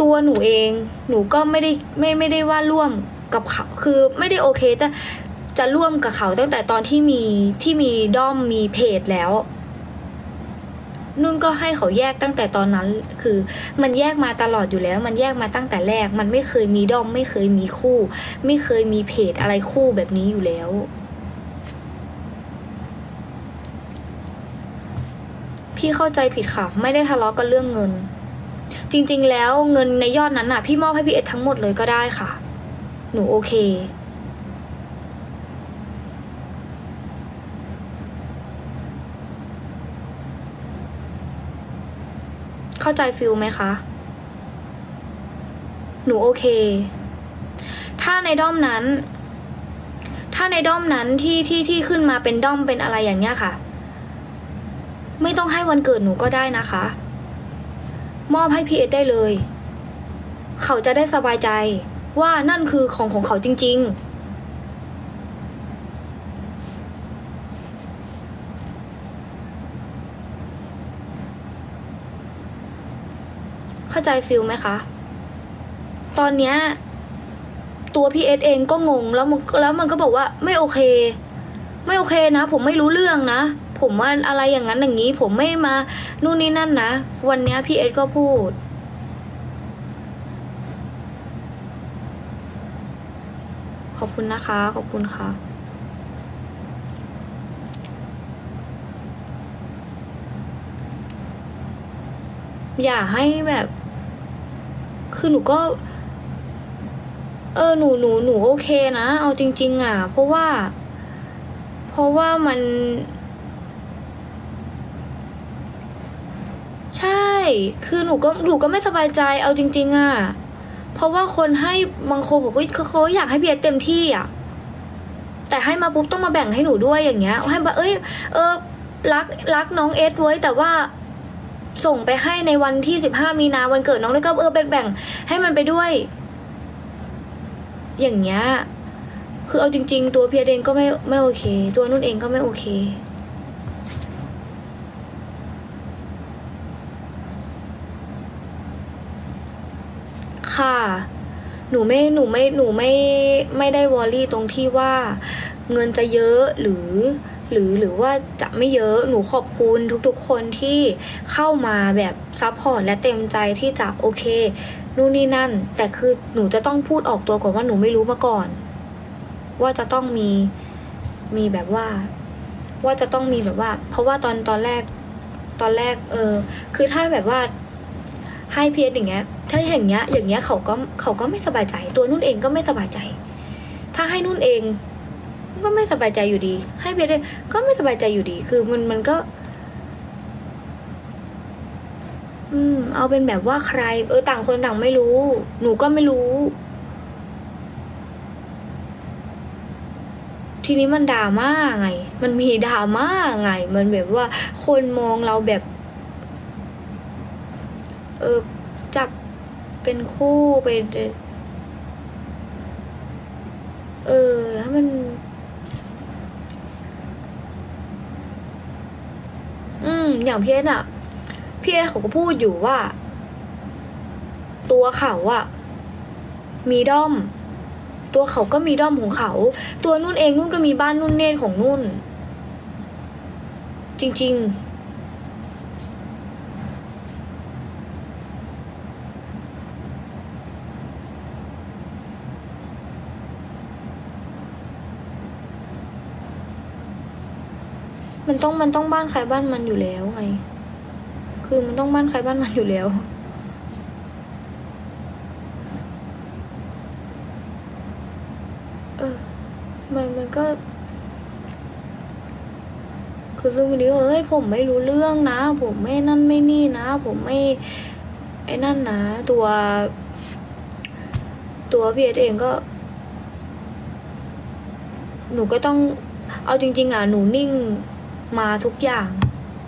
ตัวหนูเองหนูก็ไม่ได้ไม่ไม่ได้ว่าร่วมกับเขาคือไม่ได้โอเคแต่จะร่วมกับเขาตั้งแต่ตอนที่มีที่มีด้อมมีเพจแล้วนุ่นก็ให้เขาแยกตั้งแต่ตอนนั้น คือมันแยกมาตลอดอยู่แล้ว มันแยกมาตั้งแต่แรก มันไม่เคยมีด้อม ไม่เคยมีคู่ ไม่เคยมีเพจอะไรคู่แบบนี้อยู่แล้ว พี่เข้าใจผิดค่ะ ไม่ได้ทะเลาะกันเรื่องเงิน จริงๆ แล้วเงินในยอดนั้นน่ะ พี่มอบให้พี่เอ็ดทั้งหมดเลยก็ได้ค่ะ หนูโอเค เข้าใจฟิลไหมคะ หนูโอเค ถ้าในด้อมนั้น ถ้าในด้อมนั้นที่ที่ที่ขึ้นมาเป็นด้อมเป็นอะไรอย่างเงี้ยค่ะ ไม่ต้องให้วันเกิดหนูก็ได้นะคะ มอบให้พีเอสได้เลย เขาจะได้สบายใจว่านั่นคือของของเขาจริงๆเข้าใจฟิลไหมคะ ตอนเนี้ยตัวพีเอสเองก็งงแล้วมันแล้วมันก็บอกว่าไม่โอเค ไม่โอเคนะ ผมไม่รู้เรื่องนะ ผมว่าอะไรอย่างนั้นอย่างนี้ ผมไม่มานู่นนี่นั่นนะ วันนี้พี่เอสก็พูด ขอบคุณนะคะ ขอบคุณค่ะอย่าให้แบบ คือหนูก็ เออหนูหนูหนูโอเคนะ เอาจริง ๆ อะ เพราะว่า เพราะว่ามัน ใช่ คือหนูก็หนูก็ไม่สบายใจเอาจริง ๆอะ เพราะว่าคนให้บางคนเขาก็เขาอยากให้เบียร์เต็มที่อะ แต่ให้มาปุ๊บต้องมาแบ่งให้หนูด้วยอย่างเงี้ย ให้แบบเอ้ยเออรักรักน้องเอสไว้แต่ว่าส่งไปให้ในวันที่สิบห้ามีนาวันเกิดน้องแล้วก็เออแบ่งแบ่งให้มันไปด้วย อย่างเงี้ยคือเอาจริง ๆ ตัวเพียเองก็ไม่ไม่โอเค ตัวนุ่นเองก็ไม่โอเค ค่ะ หนูไม่หนูไม่หนูไม่ไม่ได้วอรี่ตรงที่ว่าเงินจะเยอะหรือหรือหรือว่าจะไม่เยอะหนูขอบคุณทุกๆ คนที่เข้ามาแบบซัพพอร์ตและเต็มใจที่จะโอเคนู่นนี่นั่น แต่คือหนูจะต้องพูดออกตัวก่อนว่าหนูไม่รู้มาก่อน ว่าจะต้องมีมีแบบว่า ว่าจะต้องมีแบบว่า เพราะว่าตอนตอนแรกตอนแรกเออคือถ้าแบบว่า ให้เพียอย่างเงี้ย ถ้าอย่างเงี้ย อย่างเงี้ยเขาก็เขาก็ไม่สบายใจ ตัวนุ่นเองก็ไม่สบายใจ ถ้าให้นุ่นเอง ก็ไม่สบายใจอยู่ดี ให้เพียด้วยก็ไม่สบายใจอยู่ดี คือมันมันก็ อืม เอาเป็นแบบว่าใคร เออ ต่างคนต่างไม่รู้ หนูก็ไม่รู้ ทีนี้มันดราม่าไง มันมีดราม่าไง มันแบบว่าคนมองเราแบบ เออจับเป็นคู่ไป เออถ้ามัน อืม อย่างพี่เอสอะพี่เอสเขาก็พูดอยู่ว่า ตัวเขาอะมีด้อม ตัวเขาก็มีด้อมของเขา ตัวนุ่นเองนุ่นก็มีบ้านนุ่นเนตของนุ่น จริง ๆ มันต้องมันต้องบ้านใครบ้านมันอยู่แล้วไง คือมันต้องบ้านใครบ้านมันอยู่แล้วเออมันมันก็ คือซึ่งวันนี้เอ้ยผมไม่รู้เรื่องนะ ผมไม่นั่นไม่นี่นะ ผมไม่ ไอ้นั่นนะ ตัว ตัวพีเอสเองก็ หนูก็ต้อง เอาจริง ๆ อะ หนูนิ่ง มาทุกอย่าง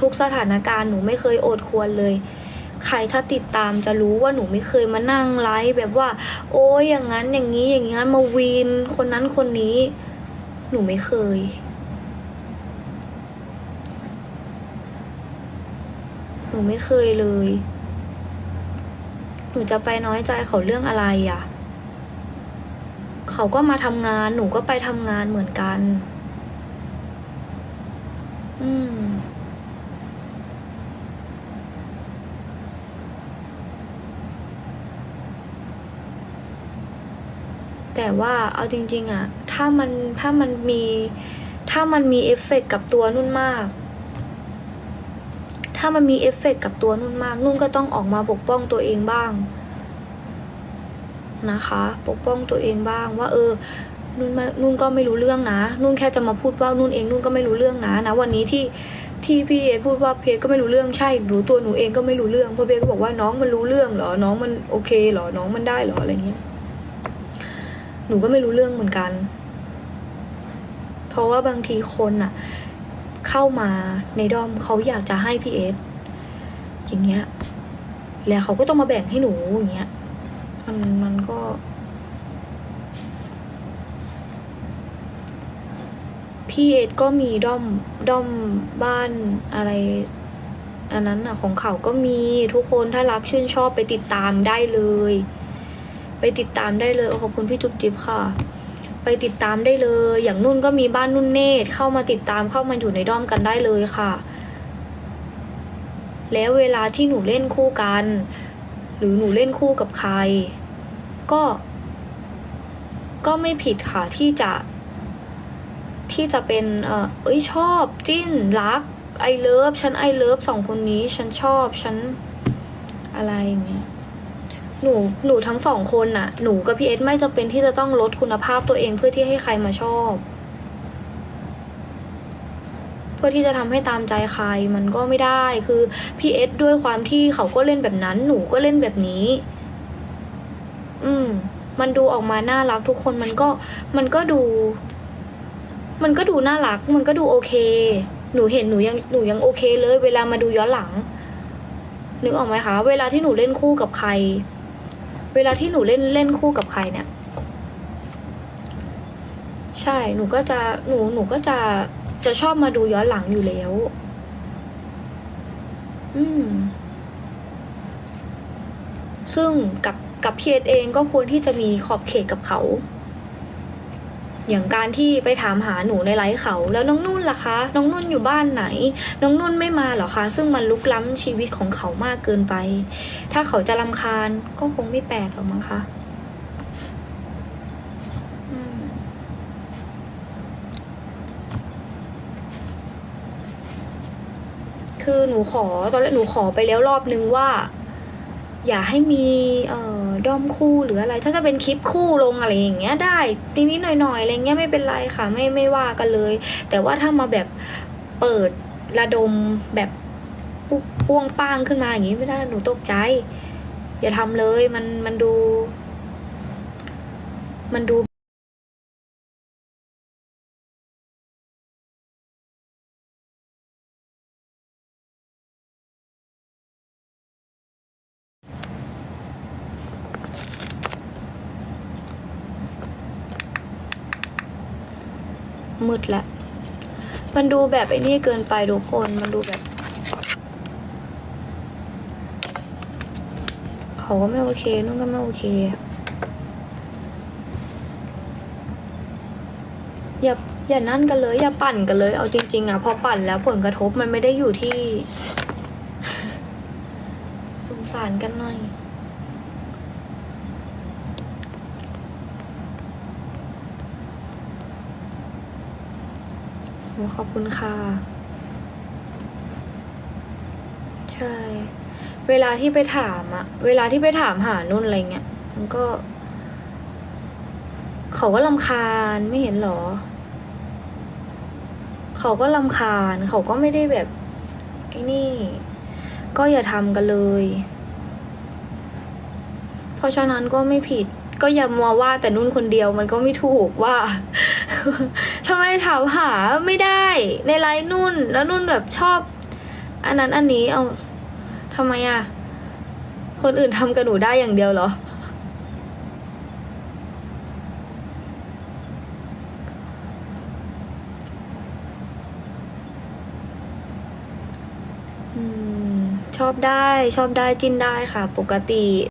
ทุกสถานการณ์หนูไม่เคยโอดควรเลย ใครถ้าติดตามจะรู้ว่าหนูไม่เคยมานั่งไลฟ์แบบว่า โอ้ยอย่างนั้นอย่างนี้อย่างงั้นมาวีนคนนั้นคนนี้ หนูไม่เคยหนูไม่เคยเลย หนูจะไปน้อยใจเขาเรื่องอะไรอะ่ะ เขาก็มาทำงาน หนูก็ไปทำงานเหมือนกัน อืมแต่ว่าเอาจริง ๆอะถ้ามันถ้ามันมี ถ้ามันมีเอฟเฟกต์กับตัวนุ่นมาก ถ้ามันมีเอฟเฟกต์กับตัวนุ่นมาก นุ่นก็ต้องออกมาปกป้องตัวเองบ้าง นะคะ ปกป้องตัวเองบ้างว่า เออ นุ่นไม่นุ่นก็ไม่รู้เรื่องนะ นุ่นแค่จะมาพูดว่านุ่นเองนุ่นก็ไม่รู้เรื่องนะนะวันนี้ที่ที่พี่เอพูดว่าเพก็ไม่รู้เรื่องใช่หนูตัวหนูเองก็ไม่รู้เรื่องเพราะเพก็บอกว่าน้องมันรู้เรื่องเหรอ น้องมันโอเคเหรอ น้องมันได้เหรออะไรเงี้ย หนูก็ไม่รู้เรื่องเหมือนกัน เพราะว่าบางทีคนอะเข้ามาในดอมเขาอยากจะให้พี่เอสอย่างเงี้ย แล้วเขาก็ต้องมาแบ่งให้หนูอย่างเงี้ย มันมันก็ พี่เอสก็มีด้อมด้อมบ้านอะไรอันนั้นอะของเขาก็มีทุกคนถ้ารักชื่นชอบไปติดตามได้เลย ไปติดตามได้เลยขอบคุณพี่จุ๊บจิ๊บค่ะ ไปติดตามได้เลย อย่างนุ่นก็มีบ้านนุ่นเนตรเข้ามาติดตามเข้ามาอยู่ในด้อมกันได้เลยค่ะ แล้วเวลาที่หนูเล่นคู่กัน หรือหนูเล่นคู่กับใคร ก็ ก็ไม่ผิดค่ะที่จะ ที่จะเป็นเออเอ้ยชอบจิ้นรักไอเลิฟฉันไอเลิฟสองคนนี้ฉันชอบฉันอะไรอย่างเงี้ยหนูหนูทั้งสองคนน่ะ หนูกับพี่เอสไม่จำเป็นที่จะต้องลดคุณภาพตัวเองเพื่อที่ให้ใครมาชอบ เพื่อที่จะทำให้ตามใจใครมันก็ไม่ได้คือพี่เอสด้วยความที่เขาก็เล่นแบบนั้น หนูก็เล่นแบบนี้ อืม มันดูออกมาน่ารักทุกคนมันก็มันก็ดู มันก็ดูน่ารักมันก็ดูโอเค หนูเห็นหนูยังหนูยังโอเคเลย เวลามาดูย้อนหลังนึกออกไหมคะ เวลาที่หนูเล่นคู่กับใคร เวลาที่หนูเล่นเล่นคู่กับใครเนี่ย ใช่หนูก็จะหนูหนูก็จะจะชอบมาดูย้อนหลังอยู่แล้ว อืม ซึ่งกับกับพีเอสเองก็ควรที่จะมีขอบเขตกับเขา อย่างการที่ไปถามหาหนูในไลฟ์เขา แล้วน้องนุ่นล่ะคะ น้องนุ่นอยู่บ้านไหน น้องนุ่นไม่มาเหรอคะ ซึ่งมันลุกล้ำชีวิตของเขามากเกินไป ถ้าเขาจะรำคาญก็คงไม่แปลกหรอกมั้งคะคือหนูขอตอนแรกหนูขอไปแล้วรอบนึงว่า อย่าให้มีเอ่อด้อมคู่หรืออะไร ถ้าจะเป็นคลิปคู่ลงอะไรอย่างเงี้ยได้นิดๆหน่อยๆอะไรเงี้ยไม่เป็นไรค่ะไม่ไม่ว่ากันเลย แต่ว่าถ้ามาแบบเปิดระดมแบบป้วงป้างขึ้นมาอย่างงี้ไม่ได้หนูตกใจ อย่าทำเลยมันมันดู มันดู มืดละ มันดูแบบไอ้นี่เกินไปทุกคน มันดูแบบ เขาก็ไม่โอเค นุ่นก็ไม่โอเค อย่า อย่านั่นกันเลย อย่าปั่นกันเลย เอาจริง ๆอะพอปั่นแล้วผลกระทบมันไม่ได้อยู่ที่ สงสารกันหน่อย ขอบคุณค่ะ ใช่ เวลาที่ไปถามอะเวลาที่ไปถามหานุ่นอะไรเงี้ย มันก็ เขาก็ลำคาญไม่เห็นหรอ เขาก็ลำคาญ เขาก็ไม่ได้แบบไอ้นี่ ก็อย่าทำกันเลย เพราะฉะนั้นก็ไม่ผิด ก็อย่ามาว่าแต่นุ่นคนเดียวมันก็ไม่ถูกว่าทำไมถามหาไม่ได้ในไลน์นุ่น แล้วนุ่นแบบชอบ อันนั้นอันนี้เอาทำไมอะคนอื่นทำกับหนูได้อย่างเดียวเหรออืมชอบได้ชอบได้จิ้นได้ค่ะ ปกติ